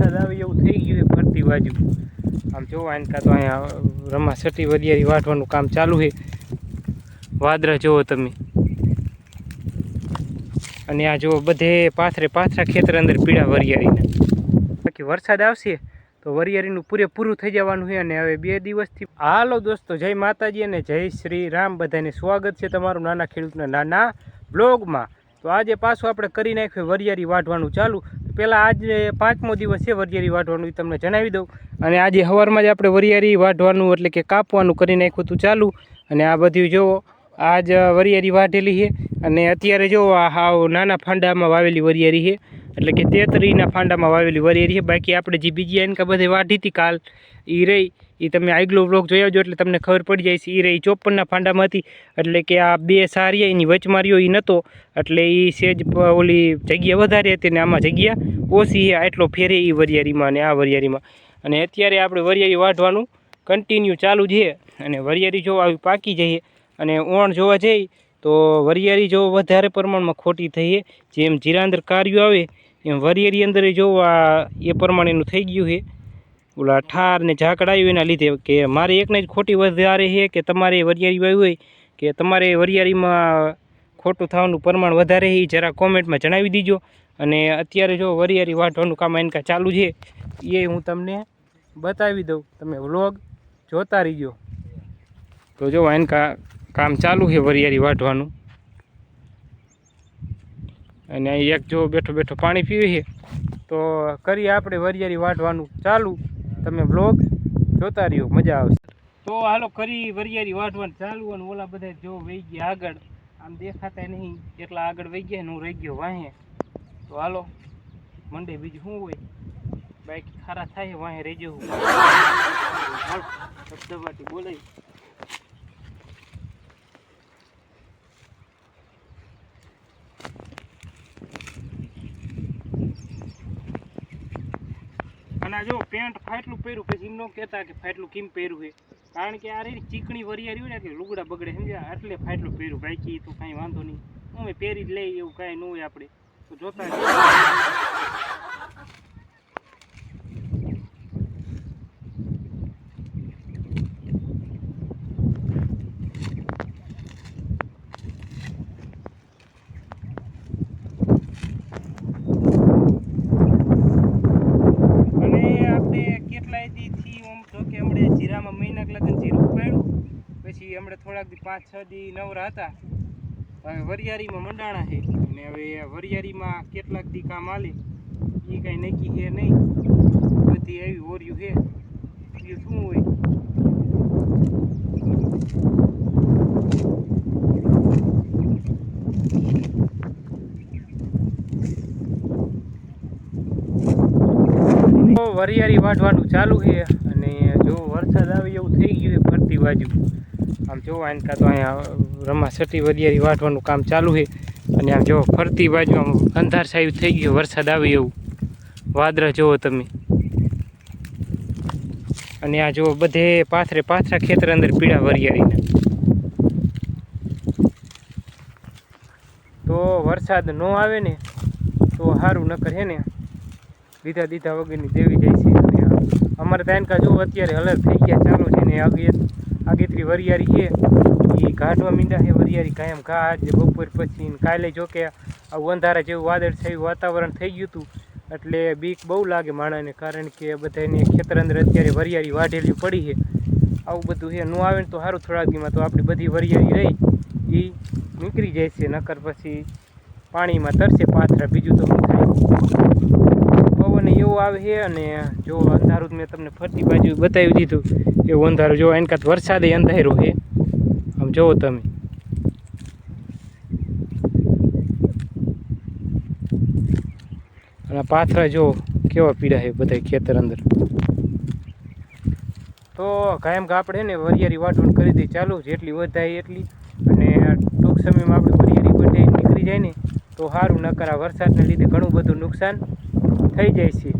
વરસાદ આવે એવું થઈ ગયું ફરતી બાજુ. આમ જોવા આનતા તો અહીંયા રમા સટી વરિયારી વાટવાનું કામ ચાલુ છે. વાદળા જુઓ તમે. અને આ જુઓ બધે પાથરે પાથરા ખેતર અંદર પીળા વરિયાળીના. બાકી વરસાદ આવશે તો વરિયાળીનું પૂરેપૂરું થઈ જવાનું છે અને હવે બે દિવસથી હાલો દોસ્તો, જય માતાજી અને જય શ્રી રામ. બધાને સ્વાગત છે તમારું નાના ખેડૂતના નાના બ્લોગમાં. તો આજે પાછું આપણે કરી નાખ્યું વરિયાળી વાઢવાનું ચાલુ. પહેલાં આજે પાંચમો દિવસ છે વરિયારી વાઢવાનું એ તમને જણાવી દઉં. અને આજે સવારમાં જ આપણે વરિયાળી વાઢવાનું એટલે કે કાપવાનું કરી નાખ્યું હતું ચાલુ. અને આ બધું જુઓ આજ વરિયાળી વાઢેલી છે. અને અત્યારે જો આ હાવ નાના ફાંડામાં વાવેલી વરિયાળી છે. એટલે કે તેતરીના ફાંડામાં વાવેલી વરિયાળી છે. બાકી આપણે જે બીજી એનકા બધે વાઢી હતી કાલ એ રહી. એ તમે આગલો બ્લોક જોઈ આવજો એટલે તમને ખબર પડી જાય છે. એ રહી ચોપનના ફાંડામાં હતી એટલે કે આ બે સારી એની વચમાં રહ્યો એ નહોતો એટલે એ સેજ ઓલી જગ્યા વધારે હતી ને આમાં જગ્યા. ઓછી હે, આટલો ફેરે એ વરિયાળીમાં અને આ વરિયાળીમાં. અને અત્યારે આપણે વરિયાળી વાઢવાનું કન્ટિન્યુ ચાલુ છે અને વરિયાળી જો આવી પાકી જઈએ અને ઓણ જોવા જઈ, તો વરિયાળી જો વધારે પ્રમાણમાં ખોટી થઈએ જેમ જીરાંદર કાર્યું આવે, એમ વરિયાળી અંદર જો આ એ પ્રમાણેનું થઈ ગયું છે ઓલા ઠાર ને ઝાકળ એના લીધે કે મારે એકને જ ખોટી વધારે છે કે તમારે વરિયાળી વાવી હોય કે તમારે વરિયાળીમાં ખોટું થવાનું પ્રમાણ વધારે છે એ જરા કોમેન્ટમાં જણાવી દીજો. અને અત્યારે જો વરિયાળી વાઢવાનું કામ એનકા ચાલુ છે, એ હું તમને બતાવી દઉં. તમે વ્લોગ જોતા રહીજો. તો જો એનકા કામ ચાલુ છે વરિયાળી વાઢવાનું. અને એક જો બેઠો બેઠો પાણી પીવે છે, તો કરીએ આપણે વરિયાળી વાઢવાનું ચાલુ. તમે બ્લોગ જોતા રહ્યો મજા આવશે. તો હાલો કરી વરિયાળી વાટવાનું ચાલુ અને ઓલા બધા જો વહી ગયા આગળ. આમ દેખાતા નહીં એટલા આગળ વહી ગયા ને હું રહી ગયો વાહે. તો હાલો મંડે બીજું શું હોય? બાઈક ખારા થાય વાહે રહી જવું હાલ, ધબધબાટી બોલાય. આ જો પેન્ટ ફાટલું પહેર્યું, પછી એમ ન કહેતા કે ફાટલું કેમ પહેર્યું છે? કારણ કે આ રહી ચીકણી વરિયાળી હોય ને એટલે લુગડા બગડે, સમજ્યા? એટલે ફાટલું પહેર્યું. બાકી તો કાંઈ વાંધો નહીં. અમે પહેરી જ લઈએ એવું કાંઈ ન હોય આપણે. તો જોતા રહીએ. અને આપણે કેટલાય દીથી આમ તો કે હમણે જીરામાં મહિનાક લગન જીરું ઉપાડ્યું પછી હમણે થોડાક દી પાંચ, છ દી નવરા હતા. હવે વરિયાળીમાં મંડાણા છે. અને હવે વરિયાળીમાં કેટલાક દી કામ આલે એ કાંઈ નક્કી છે નહીં. બધી એવી ઓર્યું છે. બીજું શું હોય? તો વરિયાળી વાઢવાનું ચાલુ છે. જો વરસાદ આવે એવું થઈ ગયું હોય ફરતી બાજુ. આમ જો કાં તો અહીંયા રમા સટી વરિયાળી વાટવાનું કામ ચાલુ છે. અને આમ જો, ફરતી બાજુ આમ અંધાર સાહેબ થઈ ગયું, વરસાદ આવે એવું. વાદળા જુઓ તમે. અને આ જો બધે પાથરે પાથરા ખેતર અંદર પીળા વરિયાળીના. તો વરસાદ ન આવે ને, તો સારું નકર હે ને, દીધા દીધા વગરની દેવી જાય છે. અમારે ત્યાં કા જો અત્યારે અલગ થઈ ગયા ચાલુ છે ને આગે આગેતરી વરિયાળી છે. એ કાઢવા મીંડા છે, વરિયાળી કાયમ ઘા આજે બપોર પછી કાલે જો કે આવું અંધારા જેવું વાદળ થયું વાતાવરણ થઈ ગયું હતું એટલે બીક બહુ લાગે માણસને કારણ કે બધાને ખેતર અંદર અત્યારે વરિયાળી વાઢેલી પડી છે. આવું બધું છે, ન આવે ને તો સારું થોડાક દીમાં તો આપણી બધી વરિયાળી રહી. એ નીકળી જાય છે, નકર પછી પાણીમાં તરશે પાથરા, બીજું તો શું થાય? એવું આવે છે અને જો અંધારું મેં તમને ફરતી બાજુ બતાવી દીધું એવું અંધારું જો એનકા વરસાદે અંધારું છે. આમ જુઓ તમે. અને પાથરા જો કેવા પીડા છે બધા ખેતર અંદર. તો કાયમ કે આપણે ને વરિયાળી વાટવણ કરી દઈએ ચાલુ, જેટલી વધાય એટલી. અને ટૂંક સમયમાં આપણે વરિયાળી બધે નીકળી જાય ને, તો સારું નકર વરસાદને લીધે ઘણું બધું નુકસાન. થઈ જાય છે.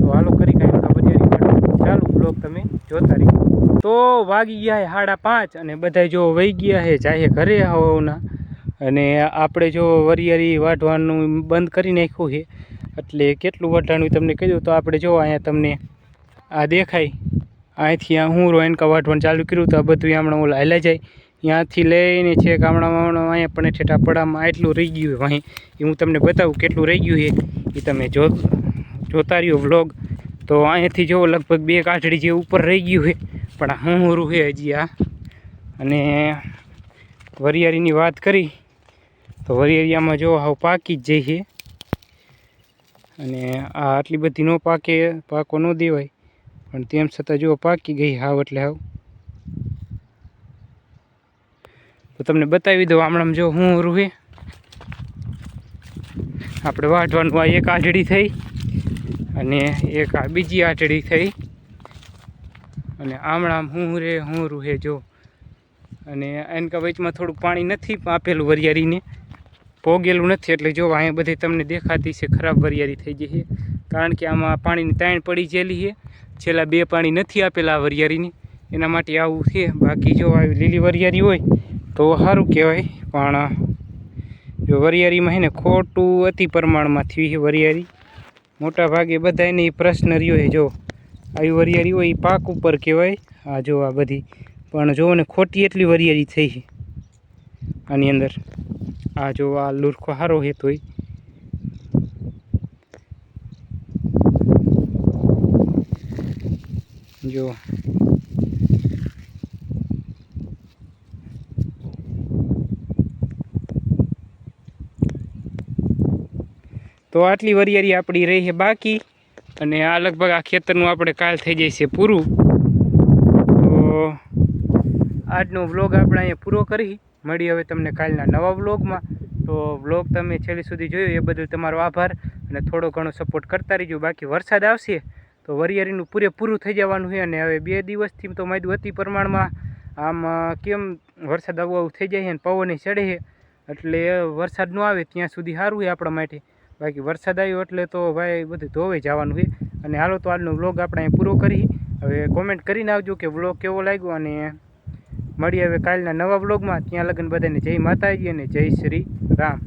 તો હાલો કરી કાંઈ ખબરિયારી પણ ચાલુ બ્લોક તમે જોતા રહી. તો વાગી ગયા છે સાડા પાંચ અને બધા જો વહી ગયા છે ચાહે ઘરે આવવાના. અને આપણે જો વરિયારી વાઢવાનું બંધ કરી નાખ્યું છે. એટલે કેટલું વઢાણું તમને કહ્યું તો આપણે જો અહીંયા તમને આ દેખાય. અહીંથી આ હું રોયનકા વાઢવાનું ચાલુ કર્યું તો આ બધું હમણાં ઓલા હાલ્યા જાય. ત્યાંથી લઈને છે ગામડામાં અહીંયા પણ ઠેઠા પડામાં એટલું રહી ગયું હોય એ હું તમને બતાવું કેટલું રહી ગયું છે. એ તમે જો, જોતા રહ્યો વ્લોગ તો અહીંયાથી જો લગભગ બે કાઠડી જે ઉપર રહી ગયું છે, પણ હું હરું છે હજી આ. અને વરિયાળીની વાત કરી, તો વરિયાળીયામાં જો હાવ પાકી જ જાય છે. અને આ આટલી બધી ન પાકે, પાકો ન દેવાય. પણ તેમ છતાં જો પાકી ગઈ હાવ એટલે હાવ. તો તમને બતાવી દઉં હમણાં જો હું રૂહે. આપણે વાઢવાનું આ એક આઢડી થઈ અને એક આ બીજી આઢડી થઈ. અને આમણામ હું રે, હું રૂહે જો. અને એનકા વચમાં થોડુંક પાણી નથી આપેલું વરિયાળીને. પોગેલું નથી, એટલે જો અહીંયા બધી તમને દેખાતી છે ખરાબ વરિયાળી થઈ ગઈ છે. કારણ કે આમાં પાણીની તાણ પડી ગયેલી છે. છેલ્લા બે પાણી નથી આપેલા વરિયાળીને. એના માટે આવું છે. બાકી જો આવી લીલી વરિયાળી હોય તો સારું કહેવાય, પણ જો વરિયાળીમાં હે ને ખોટું અતિ પ્રમાણમાં થયું છે વરિયાળી. મોટા ભાગે બધાને એ પ્રશ્ન રહ્યો છે, જો આવી વરિયાળી હોય એ પાક ઉપર કહેવાય, આ જો આ બધી. પણ જો ને ખોટી એટલી વરિયાળી થઈ છે આની અંદર. આ જો આ લુરખો સારો હેતો તોય. જો તો આટલી વરિયાળી આપણી રહી છે બાકી અને આ લગભગ આ ખેતરનું આપણે કાલ થઈ જાય છે પૂરું. તો આજનો વ્લોગ આપણે અહીંયા પૂરો કરી. મળી હવે તમને કાલના નવા વ્લોગમાં. તો વ્લોગ તમે છેલ્લે સુધી જોયો એ બદલ તમારો આભાર અને થોડો ઘણો સપોર્ટ કરતા રહીજો. બાકી વરસાદ આવશે તો વરિયાળીનું પૂરેપૂરું થઈ જવાનું છે અને હવે બે દિવસથી તો માયદું અતિ પ્રમાણમાં. આમ કેમ વરસાદ આવું આવું થઈ જાય છે અને પવને ચડે છે. એટલે વરસાદ ન આવે ત્યાં સુધી સારું છે આપણા માટે. બાકી વરસાદ આવ્યો એટલે તો ભાઈ બધું ધોવાઈ જવાનું છે. અને હાલો તો આજનો વ્લોગ આપણે અહીં પૂરો કરી. હવે કોમેન્ટ કરીને આવજો કે વ્લોગ કેવો લાગ્યો અને મળીએ હવે કાલના નવા વ્લોગમાં. ત્યાં લગ્ન બધાને જય માતાજી અને જય શ્રી રામ.